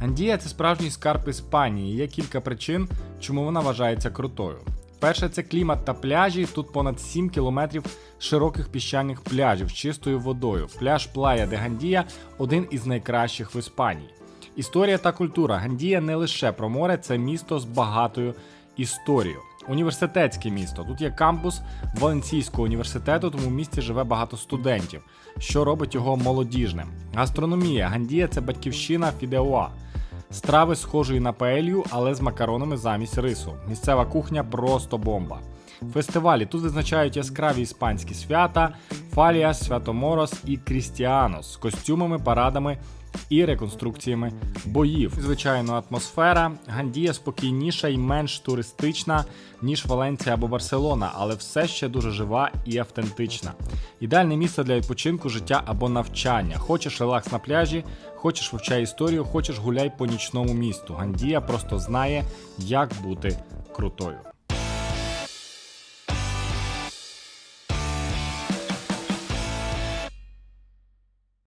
Гандія це справжній скарб Іспанії. Є кілька причин, чому вона вважається крутою. Перше, це клімат та пляжі. Тут понад 7 кілометрів широких піщаних пляжів з чистою водою. Пляж Плая де Гандія один із найкращих в Іспанії. Історія та культура. Гандія не лише про море, це місто з багатою історією. Університетське місто. Тут є кампус Валенційського університету, тому в місті живе багато студентів, що робить його молодіжним. Гастрономія. Гандія це батьківщина Фідеоа. Страви схожої на паелью, але з макаронами замість рису. Місцева кухня просто бомба. Фестивалі тут визначають яскраві іспанські свята, Фаліас, Святоморос і Крістіанос з костюмами, парадами і реконструкціями боїв. Звичайно, атмосфера. Гандія спокійніша і менш туристична, ніж Валенція або Барселона, але все ще дуже жива і автентична. Ідеальне місце для відпочинку, життя або навчання. Хочеш релакс на пляжі, хочеш вивчай історію, хочеш гуляй по нічному місту. Гандія просто знає, як бути крутою.